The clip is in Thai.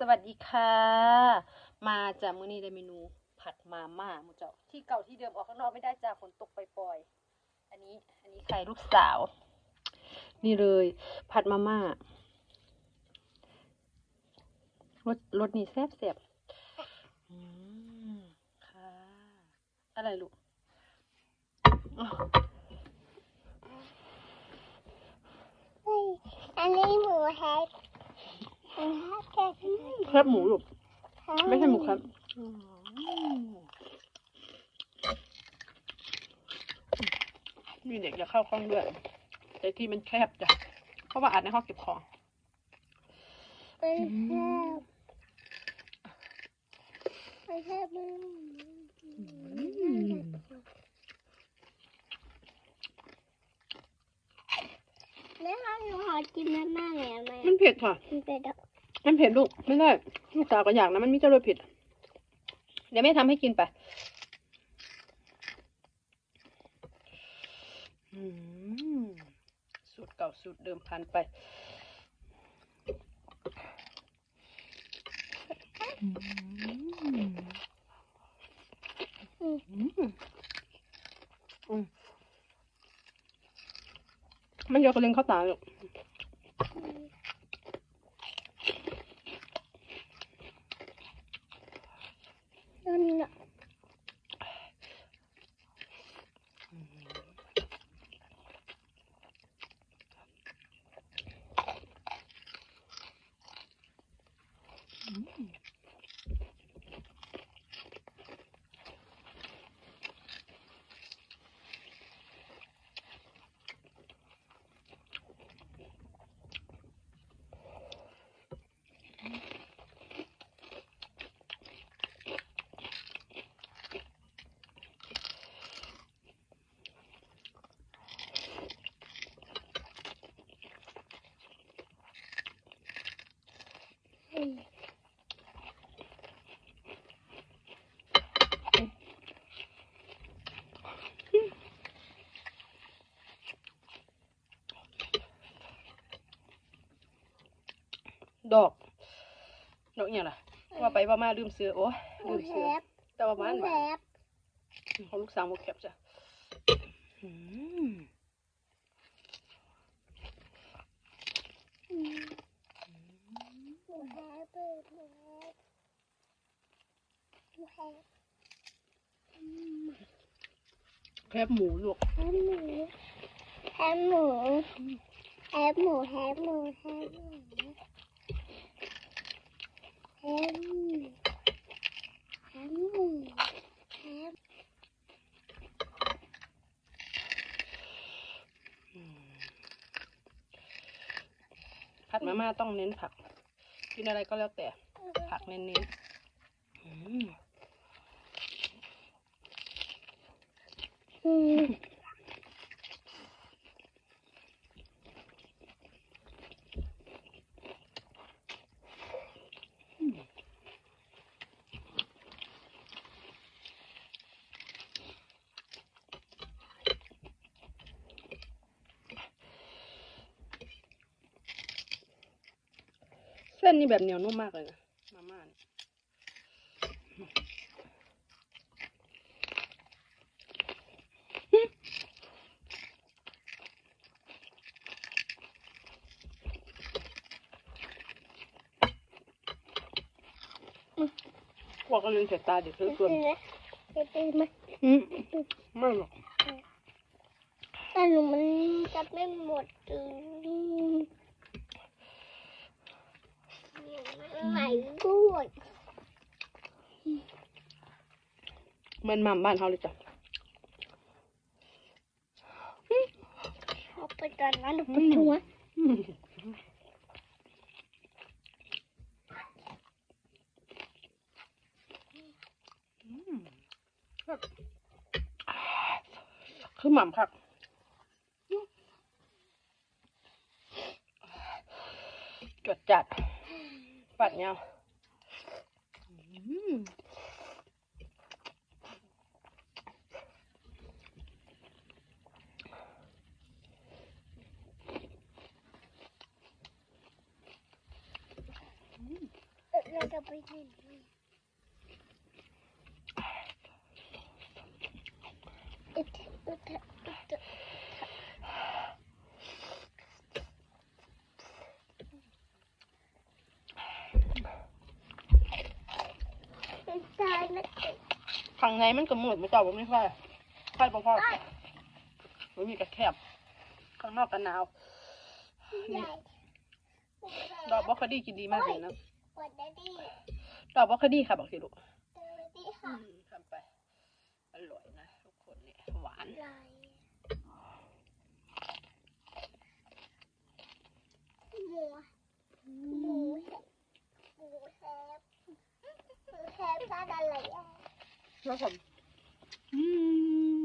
สวัสดีค่ะ มาจากมื้อนี้ได้เมนูผัดมาม่าหมูเจ้าที่เก่าที่เดิมออกข้างนอกไม่ได้จ้าฝนตกปล่อยๆอันนี้ อันนี้ใครลูกสาว นี่เลย ผัดมาม่ารสรสนี่แซ่บแซ่บๆอืมค่ะอะไรลูกอันนี้หมูแฮกหมู แคบหมูลูกไม่ใช่หมูครับมีเด็กจะเข้ากล้องด้วย แต่ที่มันแคบจ้ะ เพราะว่าอัดในห้องเก็บของเป็นแค่ไม่ใช่มึงแล้วถ้าหอกินมากๆเลยไหมมันเผ็ดค่ะมันเป็ดอก มันเผ็ดลูกไม่ได้ลูกสาวก็อยากนะมันไมแต่จะรสเผ็ดเดี๋ยวแม่ทำให้กินไปสูตรเก่าสูตรเดิมพันไปมันเยอะกว่าเล่นข้าวตาลูก นั่นน่ะ อืม ดอก ดอกเนี่ยล่ะว่าไปว่ามาลืมซื้อโอ้ยหมูลืมแฮซื้อกแต่ว่าหมูมันหแฮวานกของลูกสาวโมแคปจ้ะอืม อืมหมูแฮกเปิดหมูแฮกหมูแฮกแคบหมูลูก แฮมหมูแฮมหมูแฮมหมูแฮมหมูแฮมหมูแฮมแฮมหมูแฮมผัดมาม่าต้องเน้นผัก กินอะไรก็แล้วแต่ ผักเน้นๆ ส้นนี่แบบเหนียวนุ่มมากเลยนะมาม่าเนี่ยพวกก็เลยเสียตาเด็กเพื่อส่วนจะตีไหมอืมไม่หรอกแต่หนูมันจะไม่หมดอืมไหน ด้วยเหมือนหม่ำบ้านเขาเลยจ้ะเอาไปตอนนั้นหนูไปชัวร์อืมอืมแบบคือหม่ำครับจดจัด ปัดเงาอืม จะไปไหนด้วยอึดอึดอึดอึดตายนะ ข้างในมันก็มืดมุเจ้าบ่ไม่ค่อยค่อยบ่พอบ่มีกระแคบข้างนอกก็หนาวนี่ดอกบล็อกคดีกินดีมากเลยนะวันนี้ดีดอกบล็อกคดีค่ะบอกสิลูกเจอดีค่ะทำไปอร่อยนะทุกคนเนี่ยหวานลายหมูหมูแฮหมูแฮมหมูแฮมทานอะไรอะ 嗯。